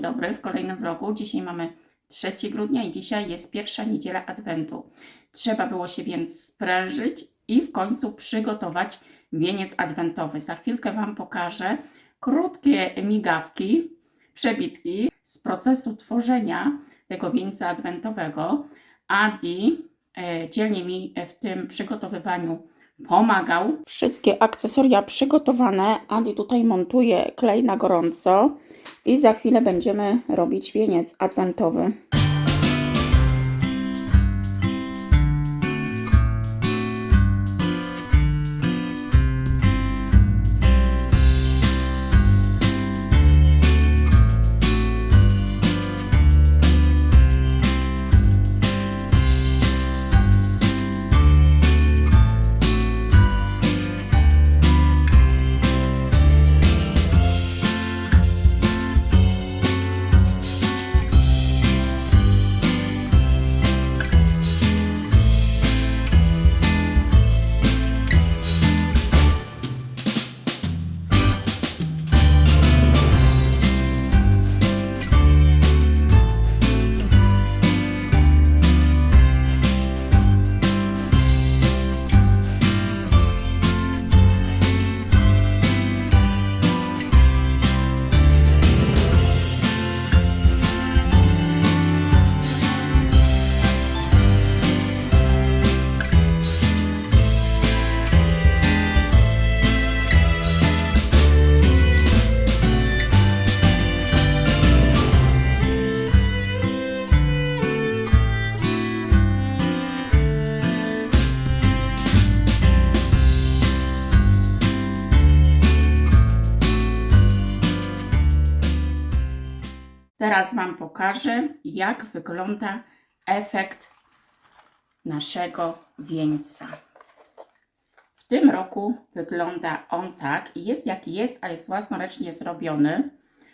Dobry w kolejnym vlogu. Dzisiaj mamy 3 grudnia i dzisiaj jest pierwsza niedziela Adwentu. Trzeba było się więc sprężyć i w końcu przygotować wieniec adwentowy. Za chwilkę Wam pokażę krótkie migawki, przebitki z procesu tworzenia tego wieńca adwentowego. Adi e, dzielnie mi w tym przygotowywaniu pomagał. Wszystkie akcesoria przygotowane. Adi tutaj montuje klej na gorąco i za chwilę będziemy robić wieniec adwentowy. Teraz Wam pokażę, jak wygląda efekt naszego wieńca. W tym roku wygląda on tak jest jaki jest, a jest własnoręcznie zrobiony.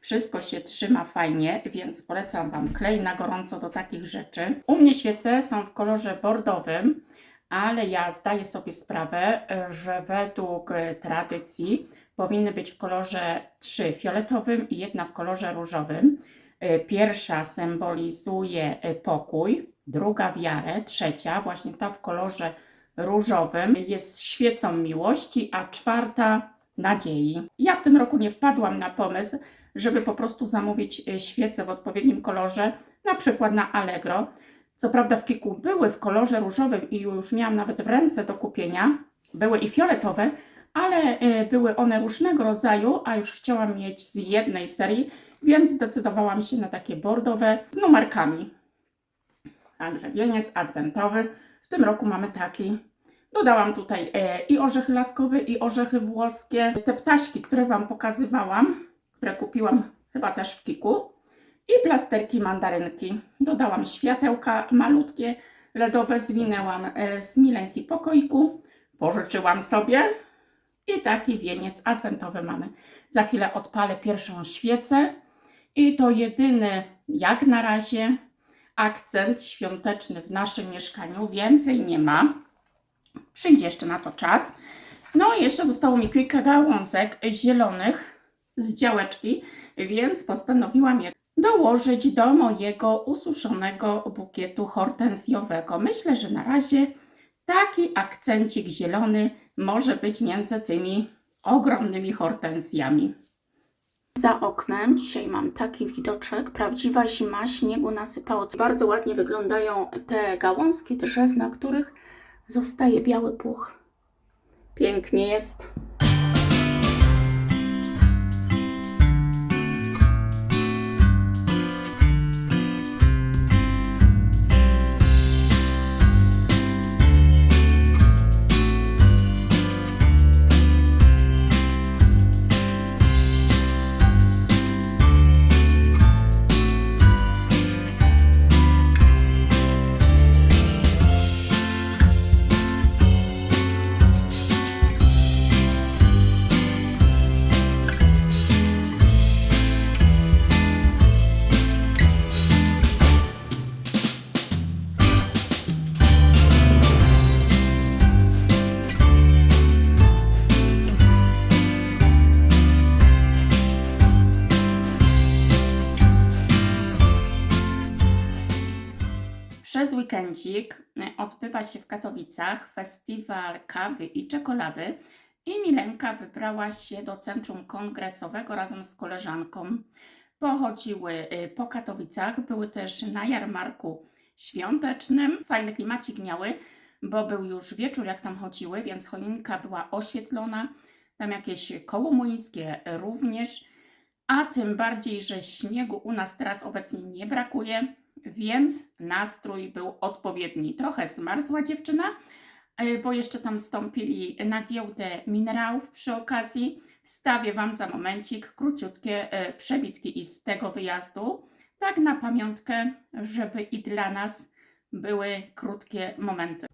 Wszystko się trzyma fajnie, więc polecam Wam klej na gorąco do takich rzeczy. U mnie świece są w kolorze bordowym, ale ja zdaję sobie sprawę, że według tradycji powinny być w kolorze trzy fioletowym i jedna w kolorze różowym. E, Pierwsza symbolizuje e, pokój, druga wiarę, trzecia, właśnie ta w kolorze różowym, jest świecą miłości, a czwarta nadziei. Ja w tym roku nie wpadłam na pomysł, żeby po prostu zamówić e, świece w odpowiednim kolorze, na przykład na Allegro. Co prawda w kiku były w kolorze różowym i już miałam nawet w ręce do kupienia, były i fioletowe, ale e, były one różnego rodzaju, a już chciałam mieć z jednej serii, więc zdecydowałam się na takie bordowe z numerkami. Także wieniec adwentowy. W tym roku mamy taki. Dodałam tutaj e, i orzechy laskowe, i orzechy włoskie. Te ptaśki, które Wam pokazywałam, które kupiłam chyba też w kiku. I plasterki mandarynki. Dodałam światełka malutkie, LEDowe, zwinęłam e, z milenki pokoiku. Pożyczyłam sobie. I taki wieniec adwentowy mamy. Za chwilę odpalę pierwszą świecę. I to jedyny, jak na razie, akcent świąteczny w naszym mieszkaniu. Więcej nie ma. Przyjdzie jeszcze na to czas. No i jeszcze zostało mi kilka gałązek zielonych z działeczki, więc postanowiłam je dołożyć do mojego ususzonego bukietu hortensjowego. Myślę, że na razie taki akcencik zielony może być między tymi ogromnymi hortensjami. Za oknem dzisiaj mam taki widoczek, prawdziwa zima, śniegu nasypało. Bardzo ładnie wyglądają te gałązki drzew, na których zostaje biały puch. Pięknie jest. Weekendzik y, odbywa się w Katowicach festiwal kawy i czekolady i Milenka wybrała się do centrum kongresowego razem z koleżanką. Pochodziły y, po Katowicach, były też na jarmarku świątecznym. Fajny klimacik miały, bo był już wieczór, jak tam chodziły, więc choinka była oświetlona. Tam jakieś koło młyńskie również. A tym bardziej, że śniegu u nas teraz obecnie nie brakuje, więc nastrój był odpowiedni. Trochę zmarzła dziewczyna, y, bo jeszcze tam stąpili na giełdę minerałów przy okazji. Wstawię Wam za momencik króciutkie y, przebitki i z tego wyjazdu, tak na pamiątkę, żeby i dla nas były krótkie momenty.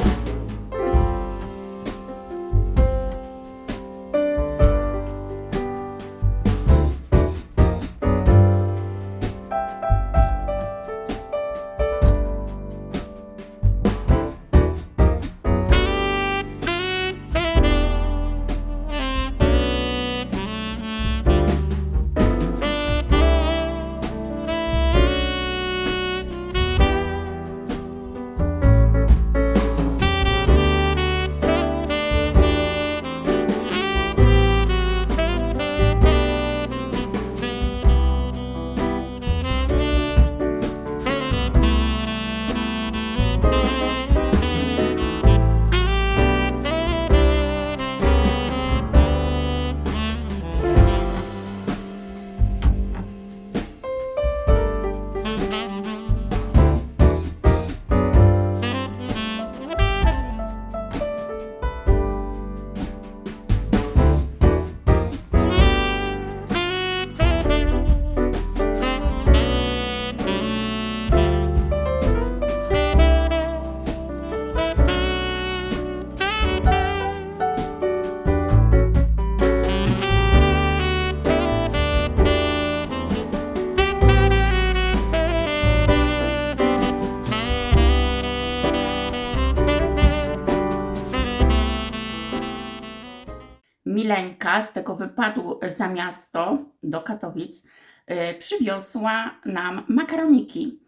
Z tego wypadu za miasto do Katowic y, przywiozła nam makaroniki.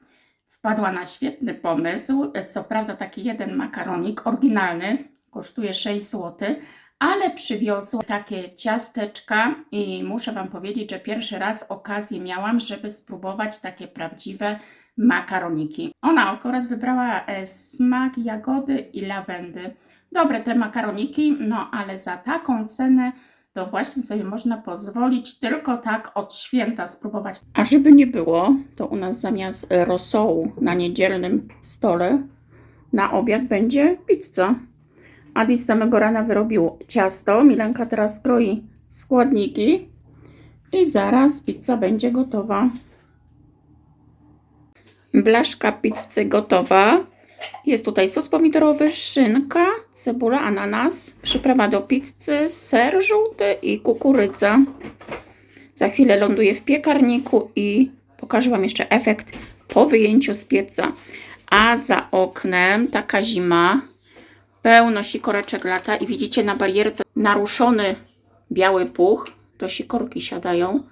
Wpadła na świetny pomysł. Co prawda, taki jeden makaronik oryginalny kosztuje 6 zł, ale przywiozła takie ciasteczka i muszę Wam powiedzieć, że pierwszy raz okazję miałam, żeby spróbować takie prawdziwe makaroniki. Ona akurat wybrała e, smak jagody i lawendy. Dobre te makaroniki, no ale za taką cenę to właśnie sobie można pozwolić tylko tak od święta spróbować. A żeby nie było, to u nas zamiast rosołu na niedzielnym stole na obiad będzie pizza. Adi z samego rana wyrobił ciasto, Milenka teraz kroi składniki i zaraz pizza będzie gotowa. Blaszka pizzy gotowa. Jest tutaj sos pomidorowy, szynka, cebula, ananas, przyprawa do pizzy, ser żółty i kukurydza. Za chwilę ląduje w piekarniku i pokażę Wam jeszcze efekt po wyjęciu z pieca. A za oknem taka zima, pełno sikoreczek lata i widzicie na barierce naruszony biały puch. To sikorki siadają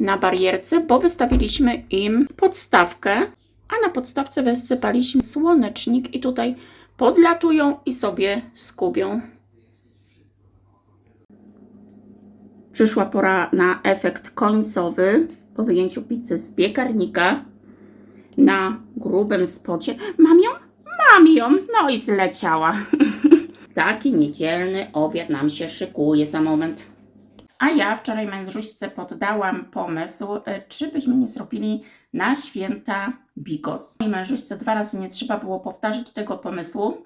na barierce, bo wystawiliśmy im podstawkę a na podstawce wysypaliśmy słonecznik i tutaj podlatują i sobie skubią. Przyszła pora na efekt końcowy po wyjęciu pizzy z piekarnika na grubym spocie. Mam ją? Mam ją! No i zleciała. Taki niedzielny obiad nam się szykuje za moment. A ja wczoraj mężuśce poddałam pomysł, y, czy byśmy nie zrobili na święta bigos. I mężuśce dwa razy nie trzeba było powtarzać tego pomysłu.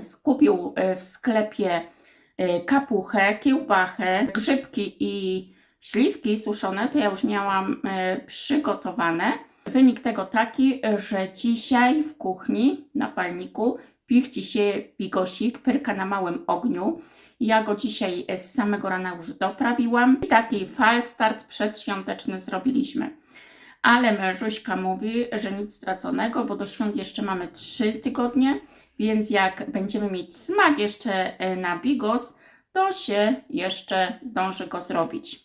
Skupił y, w sklepie y, kapuchę, kiełbachę, grzybki i śliwki suszone. To ja już miałam przygotowane. Wynik tego taki, że dzisiaj w kuchni na palniku pichci się bigosik, pyrka na małym ogniu. Ja go dzisiaj z samego rana już doprawiłam i taki fal start przedświąteczny zrobiliśmy. Ale mężuśka mówi, że nic straconego, bo do świąt jeszcze mamy 3 tygodnie, więc jak będziemy mieć smak jeszcze e, na bigos, to się jeszcze zdąży go zrobić.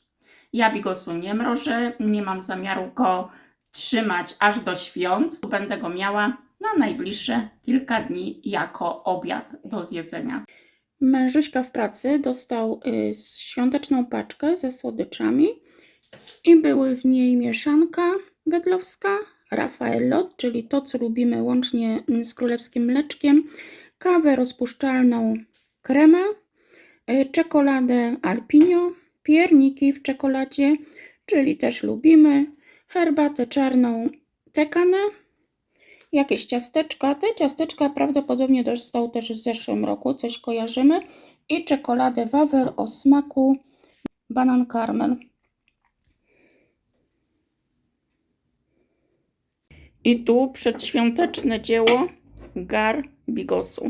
Ja bigosu nie mrożę, nie mam zamiaru go trzymać aż do świąt. Będę go miała na najbliższe kilka dni jako obiad do zjedzenia. Mężuśka w pracy dostał y, świąteczną paczkę ze słodyczami i były w niej mieszanka wedlowska, Rafaelot, czyli to, co lubimy łącznie mm, z królewskim mleczkiem, kawę rozpuszczalną, kremę, y, czekoladę Alpinio, pierniki w czekoladzie, czyli też lubimy, herbatę czarną tekanę, jakieś ciasteczka. Te ciasteczka prawdopodobnie dostał też w zeszłym roku, coś kojarzymy. I czekoladę Wawer o smaku banan karmel. I tu przedświąteczne dzieło Gar Bigosu.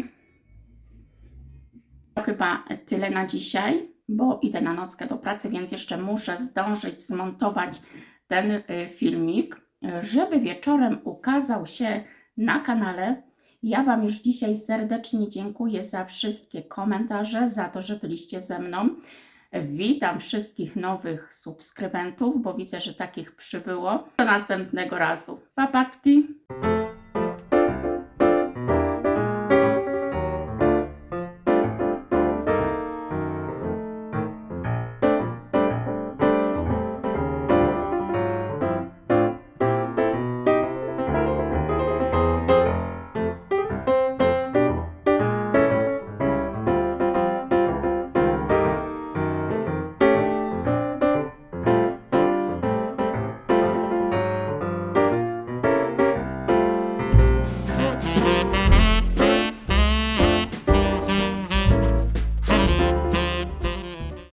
To chyba tyle na dzisiaj, bo idę na nockę do pracy, więc jeszcze muszę zdążyć zmontować ten y, filmik, żeby wieczorem ukazał się na kanale. Ja Wam już dzisiaj serdecznie dziękuję za wszystkie komentarze, za to, że byliście ze mną. Witam wszystkich nowych subskrybentów, bo widzę, że takich przybyło. Do następnego razu. Papatki!